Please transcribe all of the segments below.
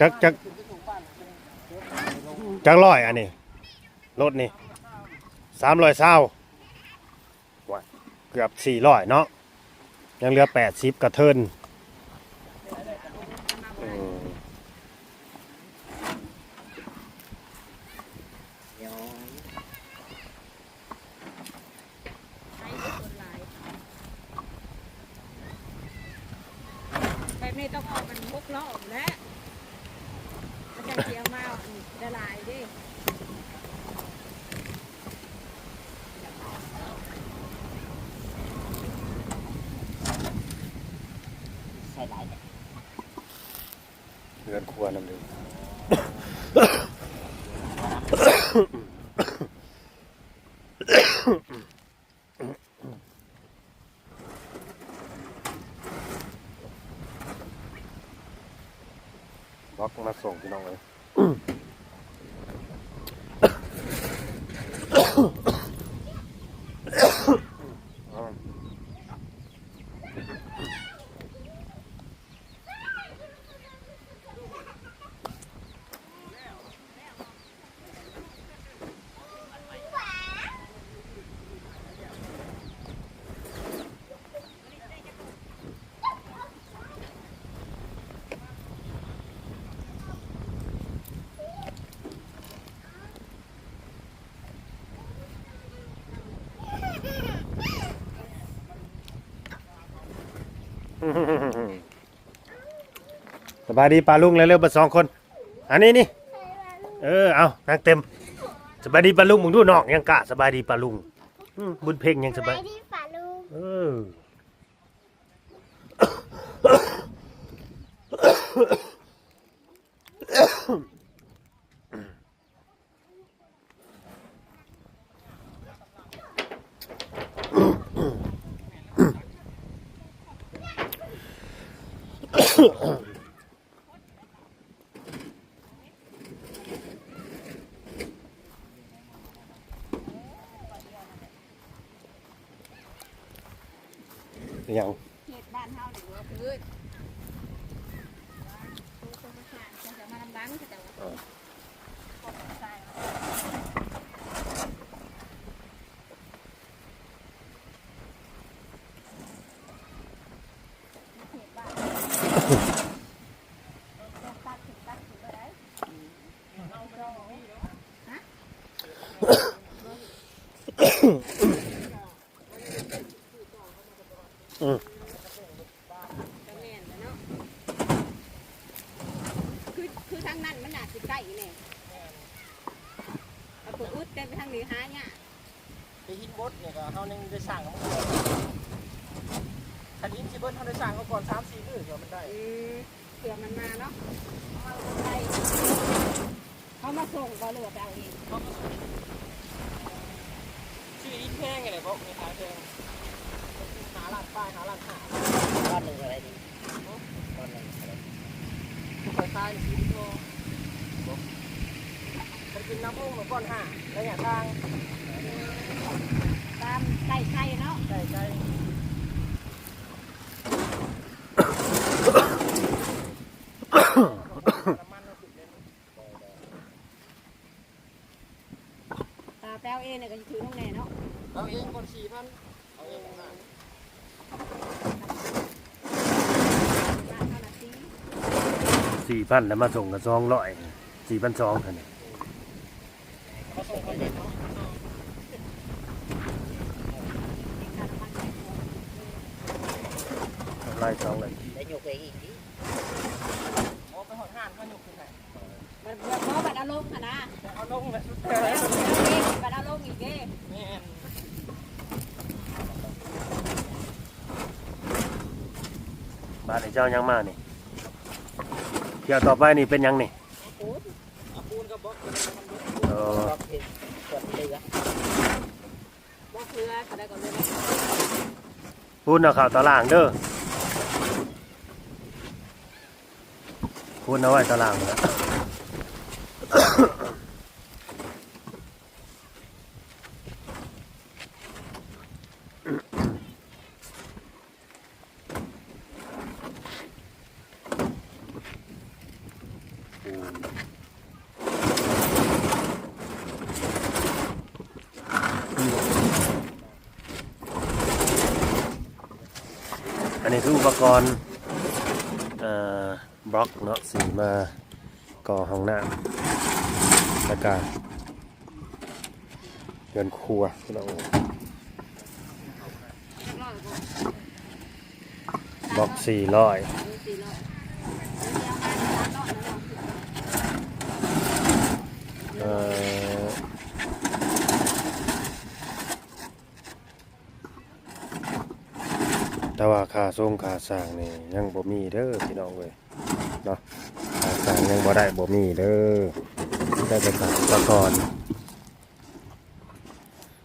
จักจักจักร้อยอันนี้รถนี่สามร้อยเศร้าวเกือบสี่ร้อยเนาะยังเหลือแปดสิบกระเทินอืม แบบนี้ต้องออกกันพกล้อออกแล้วมันจะเสียมาอันละลายเดิ ใส่หลายแต่ เงินครัวน้ำหนึ่งบล็อกมาส่งพี่น้องเลย ส บายดีปลาลุงเร็วๆมาสองคน อันนี้นี่เออเอานั่งเต็มสบายดีปลาลุงมึงดูนอกยังกะสบายดีปลาลุงอืมบุญเพ่งยังสบายที่ฝาลูกเออ ยัง เห็ดบ้านเฮาเนี่ยว่าพื้นผู้คนมาขาดจะจะมาลำบังจะจะว่าคนตายเห็ดบ้านตัดถึงตัดถึงก็ได้เอาดอกฮะ อืม ก็แม่นแล้วเนาะคือคือทางนั้นมันน่าสิใกล้เนี่ย เอาตัวอึดเดินไปทางนี้หาเนี่ยไปหินบดเนี่ยก็เขานึงได้สั่งมาก่อนคันหินสิเบิ้ลเขาได้สั่งมาก่อนสามสี่มื้อเดี๋ยวมันได้อืมเผื่อมันมาเนาะเอาไปเขามาส่งก็เหลือไปเอาเองชื่อหินแพงไงเลยบอกมีขายแพงหาหลักป้ายหาหลักหาก้อนหนึ่งอะไรดีก้อนหนึ่งอะไรคอยคายสีโตบอกมัน กินน้ำพุ่งก้อนห้าระยะทางตามไก่ไข่เนาะใช่ใช่ตาแป้วเองเนี่ยก็จะถือน้องแน่เนาะเอาเองก่อนสี่พันเอาเองนะร้านเท่านาทีสี่พันแล้วมาส่งกับสองร้อยสี่พันสองท่านนี่มาส่งคนเด็กเนาะ ค่าน้ำมันแพงกว่า ไล่สองเลยได้ยกเองอีกดิโอ้ไปหอดห้านเขายกขึ้นไหนมันมันเพราะบัดอารมณ์ค่ะนะเอาลงเลยสุดแล้วท้ายเองบัดอารมณ์อีกเด้แม่นบ้านไอ้เจ้ายังมานี่เที่ยวต่อไปนี่เป็นยังนี่ปูนเอาปูนกับบล็อกมันเออบล็อกเองกดเรือบ่เพื่อก็ได้ก็เลยพูดเอาข่าวตารางเด้อ พูดเอาไว้ตารางนะอันนี้คืออุปกรณ์เอ่อบล็อกเนาะสีมาก่อห้องน้ ก็เงินครัวพี่น้องบอกสี่ร้อยเอ่อแต่ว่าค่าส่งค่าสร้างนี่ยังบ่มีเด้อพี่น้องเว้ยเนาะค่าสร้างยังบ่ได้บ่มีเด้อ ได้แต่ค่าอุปกรณ์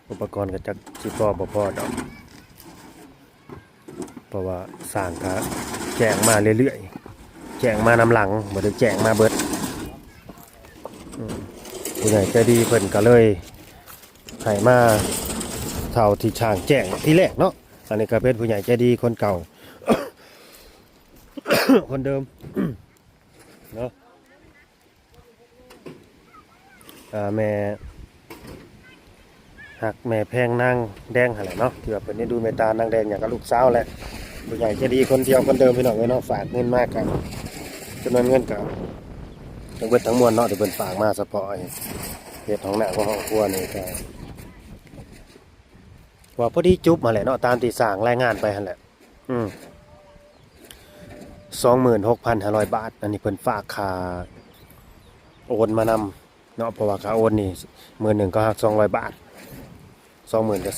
อุปกรณ์ก็จักสิพอบ่พอดอก เพราะว่าสร้างก็แจงมาเรื่อยๆ แจงมานำหลังบ่ได้แจงมาเบิดผู้ใหญ่ใจดีเพิ่นก็เลยให้มาเท่าที่ช่างแจ้งที่แรกเนาะ อันนี้ก็เป็นผู้ใหญ่ใจดีคนเก่า คนเดิม เนาะอ่า แม่หักแม่แพงนางแดงหันแหละเนาะที่ว่าเพิ่นได้ดูเมตตานางแดงอย่างกับลูกสาวแหละผู้ใหญ่ใจดีคนเดียวคนเดิมพี่น้องเอ้ยเนาะฝากเงินมากกันจำนวนเงินกับทั้งเบิดทั้งมวลเนาะที่เพิ่นฝากมาเฉพาะไอ้เฮ็ดของหน้าของห้องครัวนี่ก็ว่าพอดีจุ๊บมาแหละเนาะตามที่สร้างรายงานไปหันแหละ อืม26,500บาท อันนี้เพิ่นฝากค่าโอนมานำ เนาะเพราะว่าค่าโอนนี่มื้อหนึ่งก็หัก200บาท20,000ก็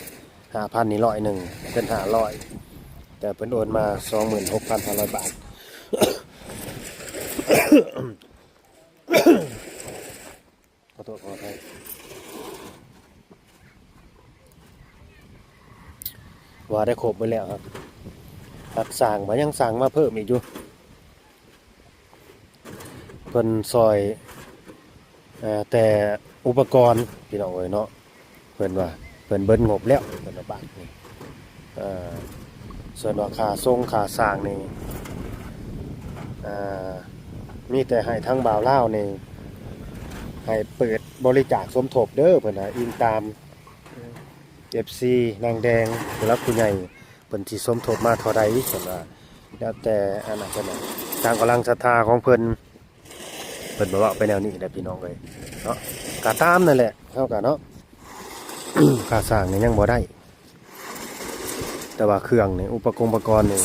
400 5,000นี่ร้อยหนึ่งเป็น500แต่เพิ่นโอนมา26,500บาทขอโทษขออภัว่าได้ครบไปแล้วครับหักสั่งมายังสั่งมาเพิ่มอีกอยู่เพิ่นซอย อ่อแต่อุปกรณ์พี่น้องเอ้ยเนาะเพิ่นว่าเพิ่นเบิ้นงบแล้วเพิ่นว่าบาทนี่เอ่อส่วนว่าค่าส่งค่าสร้างนี่อ่ามีแต่ให้ทั้งบ่าวเล่านี่ให้เปิดบริจาคสมทบเด้อเพิ่นน่ะอิงตาม FC นางแดงผู้รักผู้ใหญ่เพิ่นสิสมทบมาเท่าใดเพิ่นว่าแล้วแต่อันนั้นเพิ่นน่ะตามกำลังศรัทธาของเพิ่น พิ่นบอกว่าไปแนวนี้แหละพี่น้องเอ้ยเนาะก็ตามนั่นแหละเฮาก็เนาะค่าสร้างนี่ยังบ่ได้ แต่ว่าเครื่องนี่อุปกรณ์อุปกรณ์นี่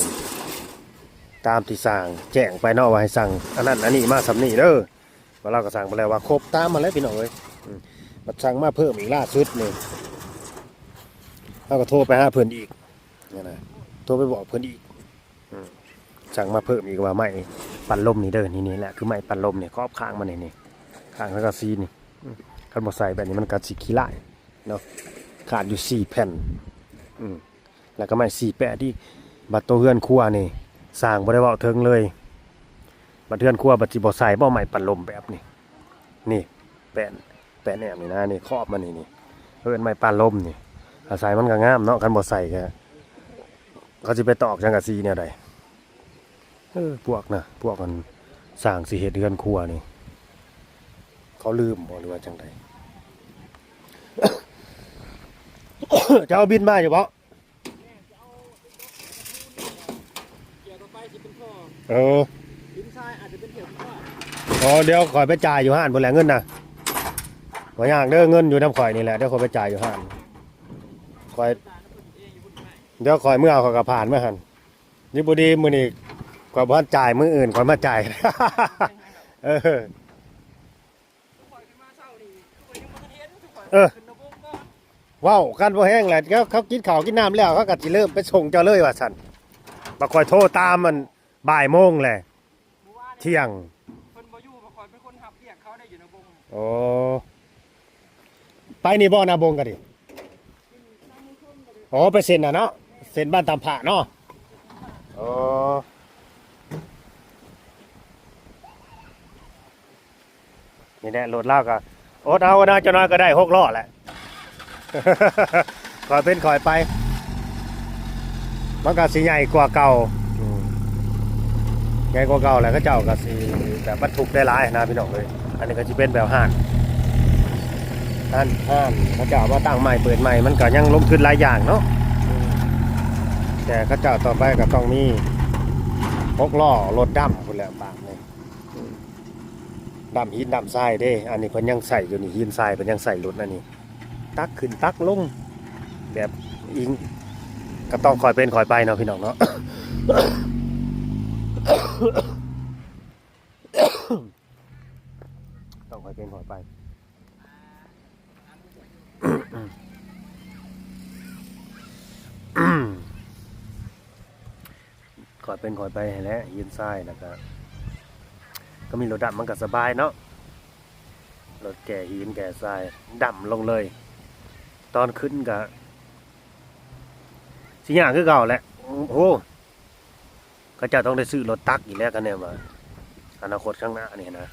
ตามที่สร้างแจ้งไปเนาะว่าให้สั่งอันนั้นอันนี้มาสำนีเด้อว่าเราก็สั่งไปแล้วว่าครบตามมาแล้วพี่น้องเอ้ยมบัดสั่งมาเพิ่มอีกล่าสุดนี่เราก็โทรไปหาเพิ่นอีกนี่นะโทรไปบอกเพิ่นอีก สั่งมาเพิ่มอีกว่าไม่ปั่นลมนี่เด้อนี่นี่แหละคือไม่ปั่นลมเนี่ยครอบข้างมันนี่นี่ข้างแล้วก็ซีนี่คันบ่ใส่แบบนี้มันก็สิขี้ไลายเนาะขาดอยู่สี่แผ่นอืมแล้วก็ไม่สี่แปะที่บัตรตัวเฮือนครัวนี่สร้างบ่ได้ว้าเทิงเลย บัตรเฮือนครัวบัตรสิบ่ใส่บ่ใหม่ปัดลมแบบนี้นี่แปะแปะแหนมนี่นะนี่ครอบมันนี่นี่เฮือนไม้ปัดลมนี่อาศัยมันก็งามเนาะคันบ่ใส่ก็เขาสิไปตอกจังกะซีแนวใด เออพวกน่ะพวกกันสร้างสิเฮ็ดเฮือนครัวนี่ เขาลืมบ่หรือว่าจังไดจะเอาบินมาอยู่ปสิเอออดินทรายอาจจะเป็นเกี่ยวกับพ่ออ๋อเดี๋ยวข่อยไปจ่ายอยู่ห้านบนแหล่งเงินนะบ่ยากเด้อเงินอยู่น้ำข่อยนี่แหละเดี๋ยวข่อยไปจ่ายอยู่ห้านข่อยเดี๋ยวข่อยเมื่อเอาข่อยก็ผ่านเมื่อหันนี่บ่ดีมือนี้ ข่อยบ่ทันจ่ายมืออื่นข่อยมาจ่าย เออื่นมาเศร้านี่ปล่อยยังบ่ทันเห็นทุกคนเออขึ้นระบบก่อนว้าวกันบ่แห้งแหละเขาเขากินข้าวกินน้ำแล้วเขาก็สิเริ่มไปส่งเจ้าเลยว่าซั่นบ่ข่อยโทรตามมันบ่ายโมงแหละเที่ยงเพิ่นบ่อยู่บ่คอยเป็นคนหับเรียกเขาได้อยู่ในวงโอ้ไปนี่บ่นาบงกันดิอ๋อไปเซ็นน่ะเนาะเซ็นบ้านตามผาเนาะอ๋อ นี่แหละรถเล่าก็อดเอาก็น่าจะน้อยก็ได้หกล้อแหละคอยเป็นคอยไป มันก็สิใหญ่กว่าเก่าใหญ่กว่าเก่าแหล้วก็เจ้าก็สิแบบบรรทุกได้หลายนะพี่น้องเลยอันนี้ก็จะเป็นแบบห้านห้านห้านเขาเจ้ามาตั้งใหม่เปิดใหม่มันก็ยังล้มขึ้นหลายอย่างเนาะแต่เขาเจ้าต่อไปก็ต้องมีพกล้อรถดำคนแหละบาง ดำหินดำทรายเด้ อันนี้เพิ่นยังใส่อยู่นี่หินทรายเพิ่นยังใส่รถอันนี้ ตักขึ้นตักลงแบบอิงก็ต้องคอยเป็นคอยไปเนาะพี่น้องเนาะต้องคอยเป็นคอยไปคอยเป็นคอยไปให้แหล้วยืนซ้ายแล้็มีรถดำมันก็สบายเนาะรถแก่หินแก่ทรายดำลงเลย ตอนขึ้นก็สิอย่างคือเก่าแหละโอ้โหเขาเจะต้องได้ซื้อรถตักอีกแล้วกันเนี่ยมาอนาคตข้างหน้านี่นะ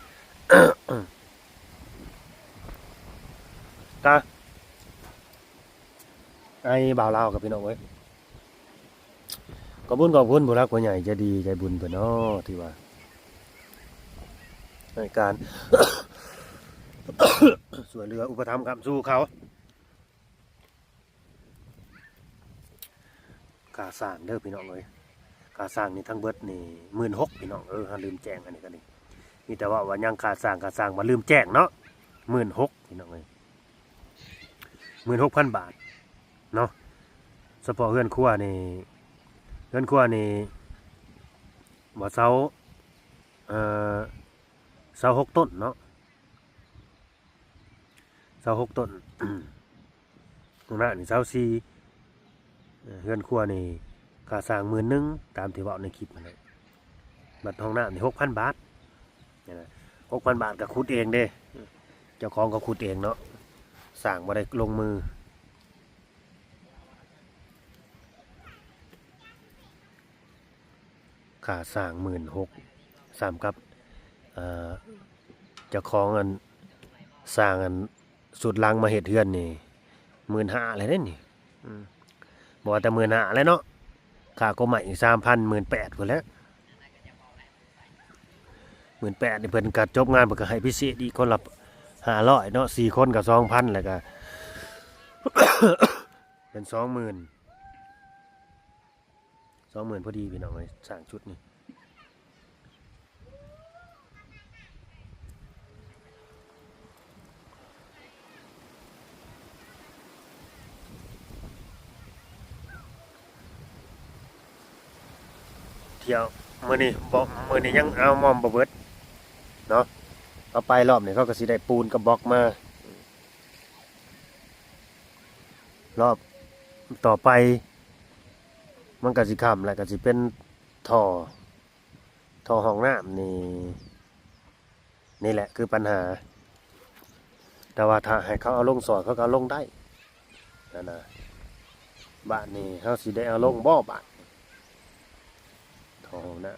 ตาไอ้บ่าวเล่าวกับพี่น้องเว้ยขอบคุญขอบคุณผู้รักผู้ใหญ่ใจดีใจบุญเพื่อนเนาะที่ว่า ในการส่วยเรืออุปถัมคำสู้เขากาสร้างเด้อพี่น้องเลยกาสร้างนี่ทั้งเบิดนี่หมื่นหกพี่น้องเออหาลืมแจ้งอันนี้กันนี่มีแต่ว่าว่ายังกาสร้างกาสร้างมาลืมแจ้งเนาะหมื่นหกพี่น้องเลยหมื่นหกพันบาทเนาะเฉพาะเฮือนครัวนี่เฮือนครัวนี่บ่เสาเอ่อ เสาหกต้นเนาะเสาหกต้นตรงนั้นนี่เสาสี่เฮือนครัวนี่ค่าสร้างหมื่นหนึงตามที่เว่าในคลิปนั่นแหละบัตรห้องน้ำนี่หกพันบาทหกพันบาทก็ขุดเองเด้เจ้าของก็ขุดเองเนาะสร้างมาได้ลงมือ ค่าสร้างหมื่นหกสามกับ เจ้าของอันสร้างอันสุดลังมาเห็ดเฮือนนี่หมื่นห้าอะไรเด้นี่อืมบอกว่าแต่หมื่นห้าแล้วเนาะค่าก็ใหม่สามพันหมื่นแปดคนแล้วหมื่นแปดนี่เพิ่นกัดจบงานเพิ่นก็ให้พิเศษอีกคนละห้าร้อยเนาะสี่คนกับสองพันแล้วก็เป็นสองหมื่นสองหมื่นพอดีพี่น้องเลยสร้างชุดนี้ เที่ยวมื้อนี้บ่มื้อนี้ยังเอามอมบ่เบิดเนาะเอาไปรอบนี้เขาก็สิได้ปูนกับบล็อกมารอบต่อไป มันก็สิค้ำแล้วก็สิเป็นท่อท่อห้องน้ำนี่นี่แหละคือปัญหา แต่ว่าถ้าให้เขาเอาลงสอดเขาก็เอาลงได้นั่นะบ้านนี้เขาสิได้เอาลงบ่อบ้าน ทองผมนะ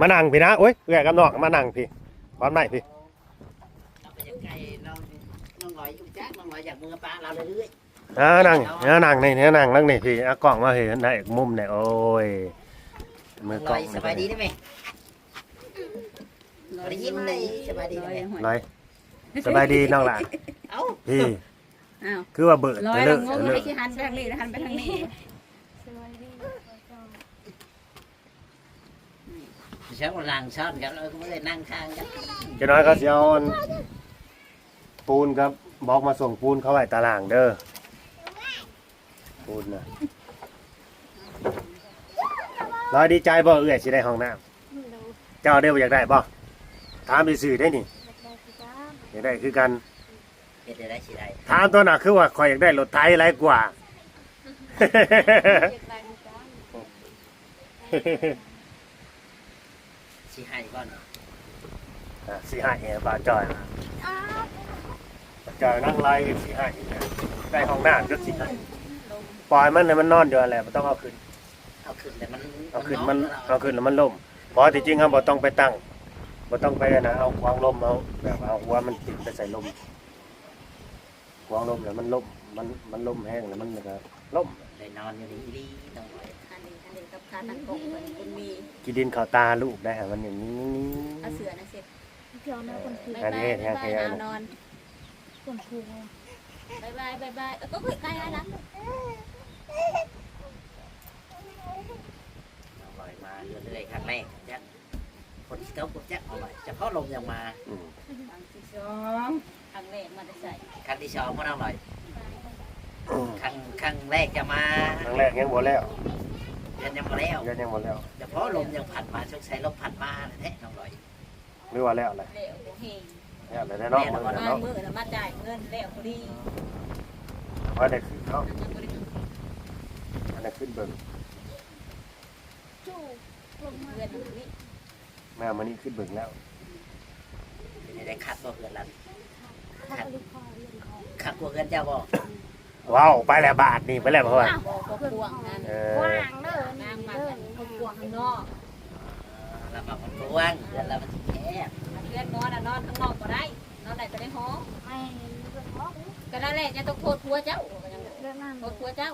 มานั่งพี่นะโอ้ยเอื้อยกับนองมานั่งพี่พร้อมไหนพี่ เราไปยังไงเราน้องลอย อยู่จ้าน้องลอยอยากมือปลาเราเรื่อยอ่านั่งอ่านั่งนี่นี่นั่งนั่งนี่พี่เอากล่องมาเห็นได้อีกมุมเนี่ยโอ้ยมือกลล้อองยสบายดีได้ไหมสบายดีไหมสบายดีไหมไรสบายดีน้องหลานเอ้าพี่อ้าวคือว่าเบิดร้อยเลิเรากงงเลิไม่กใช่หันไปทางนี้หันไปทางนี้เช้าหลังช้อนกันเราก็ไม่ได้นั่งข้างกันเจะน้อยก็สิเอาอันปูนครับ บอกมาส่งปูนเข้าไว้ตารางเด้อปูนนะร้อยดีใจบ่เอื้อยสิได้ห้องน้ำเจ้าได้บ่อยากได้บ่ถามไปสื่อได้นี่อยากได้คือกันเป็นได้สิได้ถามตัวน่ะคือว่าคอยอยากได้รถไถไรกว่าสิให้ก่อนอะสี่ห้าเอ๋บาจอยบา จอยนั่งไล่สี่ห้าเอ๋ได้ห้องน้ำก็สี่ห้าปล่อยมันให้มันนอนอยู่นั่นแหละบ่ต้องเอาขึ้น เอาขึ้นแต่มันเอาขึ้นมันเอาขึ้นแล้วมันล่มเพราะที่จริงครับบ่ต้องไปตั้งบ่ต้องไปนะเอาควางลมเอาแบบเอาหัวมันติดไปใส่ลมควางลมแล้วมันล่มมันมันล่มแห้งแล้วมันก็ล่มได้นอนอยู่ดีดีต้องไว้อันนี้อันนี้กับคาตังกงเป็นคุณมีกินดินเข้าตาลูกได้ฮะมันอย่างนี้เอาเสือนะเสร็จเดี๋ยวนะคนคือบายอันนี้บายแทงบายขยะเอาน อนคนคือบายบายบายบายเออก็คือใกล้แล้วนะเอาไว้มาเรื่อยๆครั้งแรกจะคนที่เขาผมจะเอาไว้เฉพาะลมยังมาอืมครั้งที่สองครั้งแรกมันจะใส่ครั้งที่สองมันเอาหน่อยครั้งครั้งแรกจะมาครั้งแรกยังบ่แล้วเดือนยังมาแล้วยังยังบ่แล้วเฉพาะลมยังผัดมาช่วงใช้ลมผัดมาแท้น้องลอยหรือว่าแล้วอะไรเลี้ยวโบเฮง แล้วอะไรได้เนาะมื้อมานั้นเนาะมือแล้วมาจ่ายเงินเลี้ยวพอดีว่าได้ขึ้นเนาะอันนั้นก็ได้อันนั้นขึ้นเบิ่งจู่ลงมาเงินอยู่นี่แม่มันนี่ขึ้นเบิ่งแล้วเป็นได้คัดบ่เพื่อนลันถ้าลิคอเรียนของคัดบ่เพื่อนเจ้าบ่ว้าวไปแล้วบาทนี่ไปแล้วเพราะว่าบอกก็พวงนั่นเอกอว้างเด้อนานี่งมาเด้อกันเขาพวงข้างนอกแล้วบอกมันกว้าง ก็นั่นแหละจะต้องโทษผัวเจ้าก็ยังบอกเรื่องนั้นโทษผัวเจ้า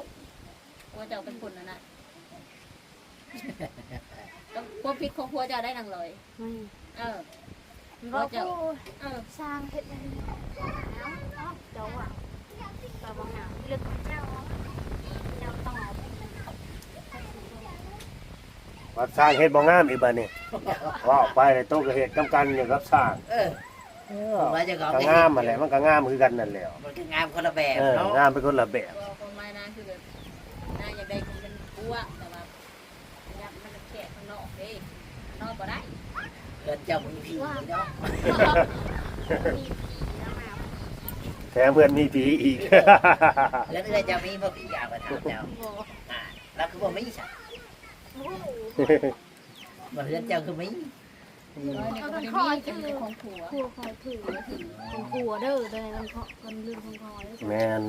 ผัวเจ้าเป็นคนนั่นน่ะต้องความผิดของผัวเจ้าได้นังเลยไม่เออ เราก็เออ สร้างเฮ็ดอันนี้เอาเอาเจ้าอะเราบอกหนาเรื่องของเจ้าเจ้าต้องเอาวัดสร้างเฮ็ดบ่งามอีกบัดนี้ว้าวไปเลยโตก็เฮ็ดกำกันอยู่กับสร้างเออ ผมว่าเจะของก็งามมาแหละมันก็งามคือกันนั่นแหละมันก็งามคนละแบบเออเนาะงามเป็นคนละแบบตัวของไม้นางคือแบบนางอยากได้คนเป็นผัวแต่ว่ายับมันจะแค่ข้างนอกเด้นอกก็ได้เพื่อนเจ้ามีผีเนาะมีผีแล้วมาแถมเพื่อนมีผีอีกเพื่อนเอ้ยเจ้ามีบ่ผีอยากมาถามเจ้าบอกอ่าแล้วคือบ่มีใช่โอ้โหบ่เพื่อนเจ้าคือมี ร้อยนี่ก็ไม่ได้มีเป็นของผัวครัวคอยถือเป็นครัวเด้อเด้อมันเพาะมันลืมของคอยแม่น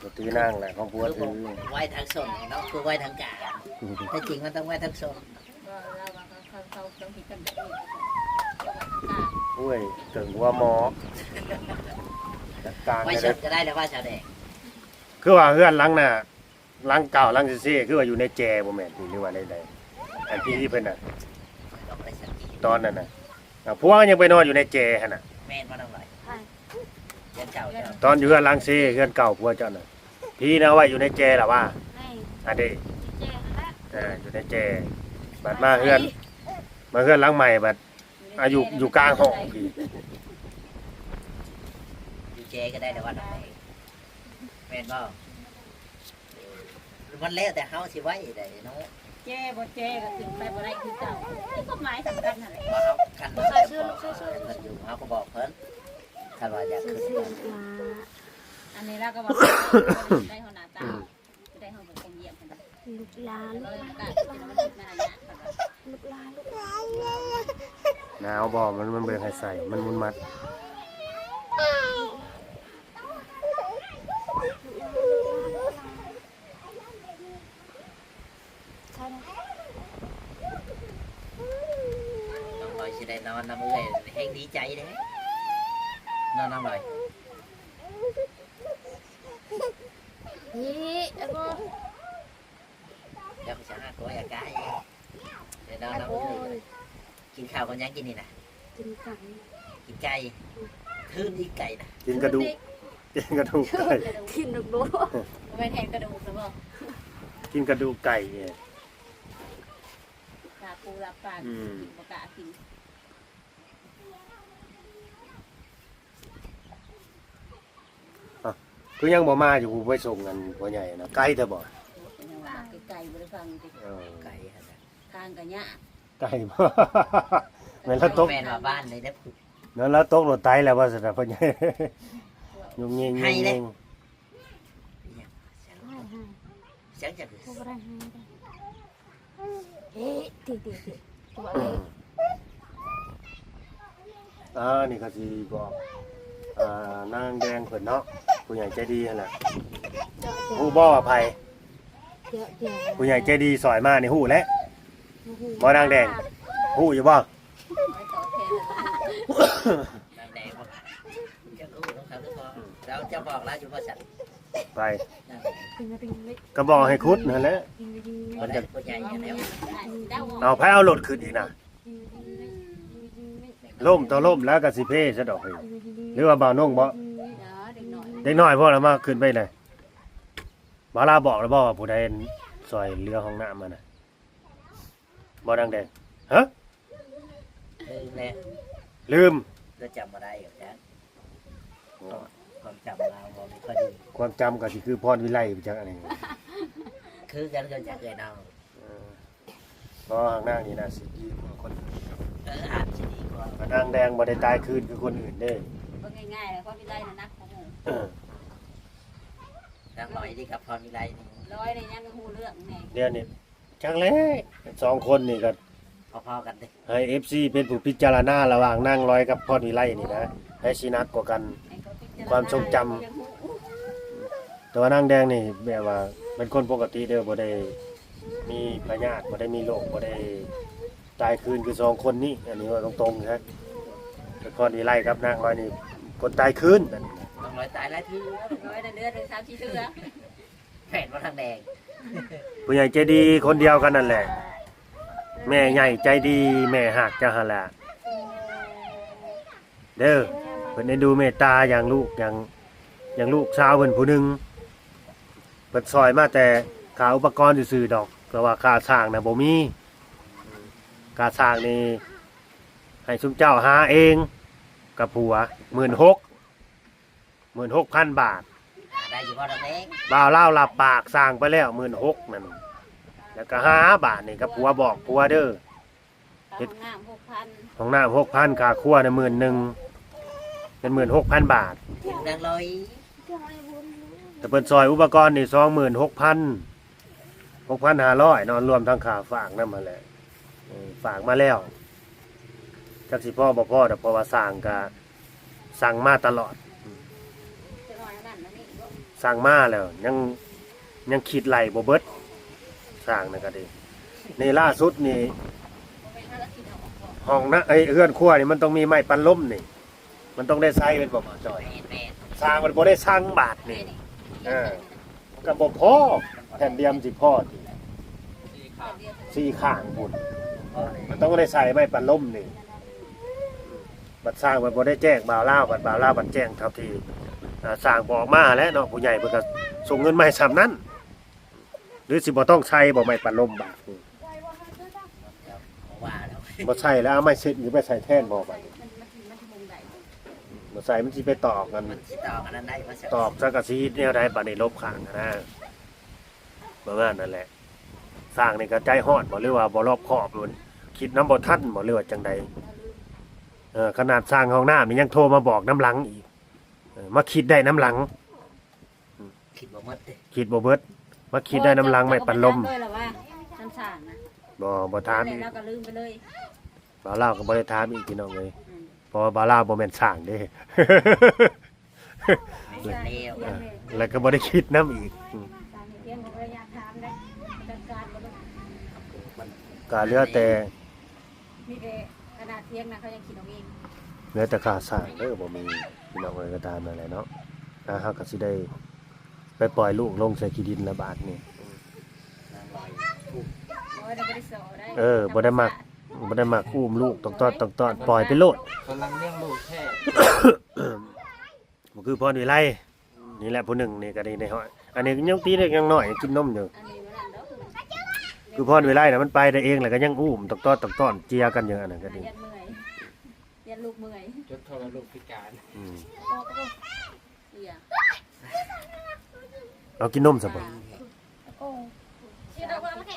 ก็ตีนั่งแหละของผัวคือถืบ่อไว้ทางส่วนเนาะคือไว้ทางกลางแต่จริงมันต้องไว้ทางส่วนก็เราว่าเขาเขาต้องผิดกันแบบนี้จังหวัดต่างอุ้ยถึงหัวหมอจัดการไว้ได้ส่เลวยนก็ได้แล้วว่าชาวแดงคือว่าเฮือนหลังน่ะหลังเก่าหลังซี่ๆคือว่าอยู่ในแจบ่แม่นที่หรือว่าใดๆอันที่เพิ่นน่ะ ตตอนนั้นน่ะอะผัวยังไปนอนอยู่ในแจหั่นน่ะ แม่นมาต้องหน่อยใช่เพื่อนเก่าเจ้าตอนอยู่เฮือนหลังซี่เฮือนเก่าผัวเจ้าน่ะพี่นะเอาไว้อยู่ในแจล่ะว่าให้อันนี้แจ้งแล้วเอออยู่ในแจบัดมาเฮือนมาเฮือนหลังใหม่บัดๆอายุอยู่กลางห้องพี่อยู่เจก็ได้แล้วว่าน้องแม่นบ่มันแล้วแต่เฮาสิไว้ได้เนาะ แจ้บ่แจ้ก็ถึงไปบ่ได้คือเจ้านี่ก็หมายสำคัญนั่นแหละว่าเขาคันว่าจะบอกเพิ่นอยู่เขาก็บอกเพิ่นคันว่าอยากซื้อขึ้นเสื้อมาอันนี้เราก็บอกได้หัวหน้าตาได้ห้องเป็นคนเยี่ยมกันลูกหลานเราเลยประกาศเป็นวันที่มาเนี่ยลูกหลานลูกหลานหนาวบ่มันมันบ่อยากให้ใส่มันมุนมัด ใช่ไหม น้องลอยสิได้นอนน้ำเอื้อยแห้งดีใจเด้นอนน้ำลอยนี่แล้วก็จ้าจะหาก้อยอากาศเดี๋ยวนอนน้ำเอื้อยกินข้าวกันยังกินนี่นะกินไก่กินไก่ทื่นอีกไก่นะกินกระดูกกินกระดูกไก่กินลูกไม่แทนกระดูกหรือเปล่ากินกระดูกไก่เนี่ย รับปากกินประกาศกินคือยังบ่มาอยู่ไปส่งกันบ่ใหญ่นะไก่เถอะบ่เป็นยังว่าไก่บริฟังเออไก่ฮะนะทางกันยะไก่บ่ แม่นแล้วตกแม่นว่าบ้านเลยนะผู้นั่นแล้วตกรถไตแล้วว่าสินะพ่อใหญ่ ยุ่งยิงให้ยุ่งเลยยิงให้ให้เสียงจะพวกเราให้ได้ เอ๊ะตีตีตีตัวเล็กอ่านี่ก็สิบอกอ่านางแดงเพิ่นเนาะผู้ใหญ่ใจดีนั่นแหละเจาะเจาะผู้บ่อภัยเดี๋ยวเดี๋ยวผู้ใหญ่ใจดีสอยมานี่ฮู้แล้ว บ่นางแดง ฮู้อยู่บ่น้ำแดงบ่จะรู้ต้องทำทุกคนเราจะบอกแล้วอยู่ว่าฉัน ไปน้ำแดงปิงปิงปิงก็บอกให้คุดนั่นแหละปิงปิงมันจะผู้ใหญ่อย่างแล้วเอาไผเอารถขึ้นอีกนะล่มต่อล่มแล้วก็สิเพซะดอกเฮ้ยหรือว่าบ่าวนงบ่เดี๋ยวเด็กหน่อยเด็กน้อยพ่อแล้วมาขึ้นไปเลยบ่ลาบอกแล้วบ่ว่าผู้ใดซอยเรือห้องน้ำมันน่ะบ่ดังแดงฮะลืมแล้วลืมก็จำมาได้อยู่นะความจำเราบ่ไม่ค่อยดี ความจำก็สิคือพรวิไลไปจักอันนี้คือกันก็จะเกิดเอาเออเพราะข้างหน้านี่น่าสิดีกว่าคนอื่นเอออาจจะดีกว่าพระนางแดงบ่ได้ตายคืนคือคนอื่นเด้ก็ง่ายๆเลยเพราะพี่ได้นะนักของหมูเออนางลอยดีกับพรวิไลนี่ร้อยในยังก็หูเรื่องแน่เดี๋ยวนี้จังเลยสองคนนี่ก็พอๆกันดิให้ FC เป็นผู้พิจารณาระหว่างนางร้อยกับพรวิไลนี่นะให้ชีนักกว่ากันความทรงจ แต่ว่านางแดงนี่แบบว่าเป็นคนปกติเด้อบ่ได้มีพยาธิบ่ได้มีโรคบ่ได้ตายคืนคือสองคนนี้อันนี้ว่าตรงๆนะแต่พรวิไลกับนางร้อยนี่คนตายคืนนั่นต้องลอยตายแล้วที่ร้อยในเดือนหนึ่งสามสี่เดือนแผนว่าทางแดงผู้ใหญ่ใจดีคนเดียวกันนั่นแหละ แม่ใหญ่ใจดีแม่หักจะหนละเด้อเพิ่นได้ดูเมตตาอย่างลูกอย่างอย่างลูกสาวเพิ่นผู้หนึง เปิดซอยมาแต่ขาอุปกรณ์ซื่อๆดอกแต่ว่าค่าสร้างน่ะบ่มีค่าสร้างนี่ให้ชุมเจ้าหาเองกับผัว16,000 16,000บาทหาได้อยู่ว่าทางแดงบ่าวเล่าวหลับปากสร้างไปแล้วหมื่นหกนั่นแล้วก็ห้าบาทนี่ก็ผัวบอกผัวเด้อ เฮ็ดงามหกพันของน้ำหกพันค่าครัวในหมื่นหนึ่งเป็นหมื่นหกพันบาทถึงนางลอย แต่เปิดซอยอุปกรณ์นี่สองหมื่นหกพันหกพันห้าร้อยนอนรวมทั้งค่าฝากนั่นมาแหละเออฝากมาแล้วจักสิพ่อบ่พ่อแต่เพราะว่าสั่งกะสั่งมาตลอดจะน้อยนั่นนั่นนี่ก็สั่งมาแล้ว ยังยังคิดไหลบ่เบิดสั่งนั่นก็ดีนี่ล่าสุดนี่เป็นภารกิจเอาออกก่อนห้องนะไอ้เฮือนครัวนี่มันต้องมีไม้ปันลมนี่ มันต้องได้ใช้เป็นบ่หมอจอยแม่แม่สร้างมันบ่ได้สร้างบาทนี่ เออก็บ่พอแผ่นเดียมสิพ่อติสี่ข้างพุ่นมันต้องได้ใส่ไม้ปันลมนี่บัดสร้างมันบ่ได้แจ้งบ่าวลาวบัดบ่าวลาวบัดแจ้งเท่าที่อ่าสร้างบอกมาแล้วเนาะผู้ใหญ่เพิ่นก็ส่งเงินมาให้ซ้ำนั้น หรือสิบ่ต้องใช้บ่ไม้ปันลมบาทนี่ว่าแล้วบ่ใช้แล้วเอาไม้เช็ดหรือไปใส่แทนบ่บาดนี้มันมันมันที่มุมใดบ่ ใส่มันสิไปตอกกัน มันสิต่อกันนั้นได้เพราะฉะตอกสังกะสีแนวใดบัดนี้ลบข้างอะนะประมาณนั่นแหละ สร้างนี่ก็ใจฮอดบ่หรือว่าบ่รอบคอบ luôn คิดน้ำบ่ทันบ่หรือว่าจังใดเออขนาดสร้างห้องน้ำนี่ยังโทรมาบอกน้ำหลังอีกเออมาคิดได้น้ำหลัง คิดบ่หมดดิคิดบ่เบิดมาคิดได้น้ำหลังไม่ปันลมด้วยหรอว่าฉันสั่งนะบ่บ่ถามอีกแล้วก็ลืมไปเลยบ่าวลาวก็บ่ได้ถามอีกพี่น้องเอ้ยอืม เพราะว่าบ่าวลาวบ่แม่นสร้างเด้ไม่เร็วเออแล้วก็บ่ได้คิดน้ำอีกอืมตามเที่ยงของระยะทางได้จัดการบ่ได้ก็เหลือแต่มีแต่ขนาดเที่ยงนะเขายังคิดเอาเองเหลือแต่ค่าสร้างเด้อบ่มีพี่น้องเอ้ยก็ตามนั่นแหละเนาะอ่าเฮาก็สิได้ไปปล่อยลูกลงใส่ขี้ดินละบาทนี่ นางลอยบ่ได้บ่ได้สอได้เออบ่ได้มัก บ่ได้มักอุ้มลูกต้องตอนต้องตอนปล่อยไปโลดกำลังเลี้ยงลูกแค่บ่คือพรวิไลนี่แหละผู้หนึ่งนี่ก็ได้ในห้อยอันนี้ยังตีเล็กยังน้อยยังกินนมอยู่อันนี้บ่นั่นดอกคือพรวิไลน่ะมันไปได้เองแล้วก็ยังอุ้มต้องตอนต้องตอนเจียกันอย่างนั้นนะก็ดียันเมื่อยยันลูกเมื่อยจนเท่ากับลูกพิการอืมก็ก็เอียเอากินนมซะบ่โอ้สิเอาบ่มาแค่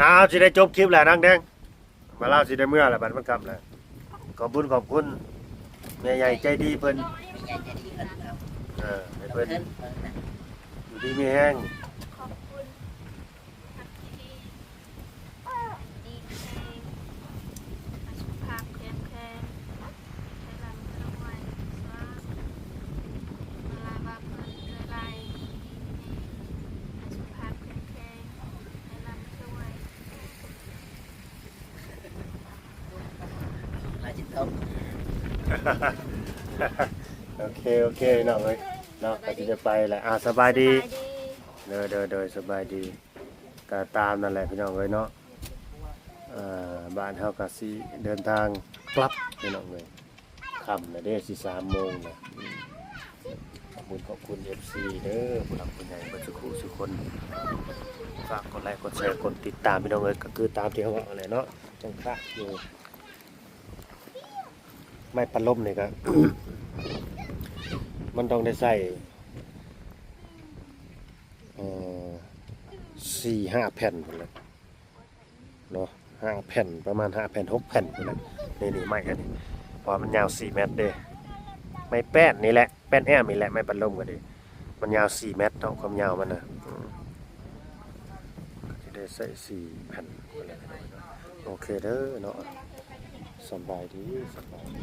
อ้าวสิได้จบคลิปแล้วนางแดงมาเล่าสิได้เมื่อแล้วบัดมันกลับแล้วขอบคุณขอบคุณแม่ใหญ่ใจดีเพิ่นมีใหญ่จะดีกันครับเออให้เพิ่เพิ่นนเพิ่นนะอยู่ดีมีแห้ง ขอบคุณทักที่ดีดีแข็งสุขภาพแข็งแรงให้ลำรวยสาธุเวลาบาปเกิดเกิดไรดี โอ เคโอเคน้องเอ้ยเนาะก็สิจะไปแหละอ่าสบายดีสบายดี เด้อเด้อเด้อสบายดีก็ตามนั่นแหละพี่น้องเอ้ยเนาะอ่าบ้านเฮาก็สิเดินทางกลับพี่น้องเอ้ยค่ำนะเด้สิ3โมงนะอืมขอบคุณขอบคุณ FC เด้อผู้หลักผู้ใหญ่เบ่ทุกคู่ทุกคน ฝากกดไลค์กดแชร์กดติดตามพี่น้องเอ้ยก็คือตามที่เขาบอกนั่นแหละเนาะจังคักอยู่ ไม้ปัดลมนี่ก็ มันต้องได้ใส่สี่ห้าแผ่นหมดเลยเนาะห้าแผ่นประมาณห้าแผ่นหกแผ่นหมดเลยนี่นี่ไม่กันนี่เพราะมันยาวสี่เมตรเด้ไม่แป้นนี่แหละแป้นแอมนี่แหละไม่ปันลมกันดิมันยาวสี่เมตรเนาะความยาวมันนะจะได้ใส่สี่แผ่นหมดเลยโอเคเด้อเนาะสบายดีสบายดี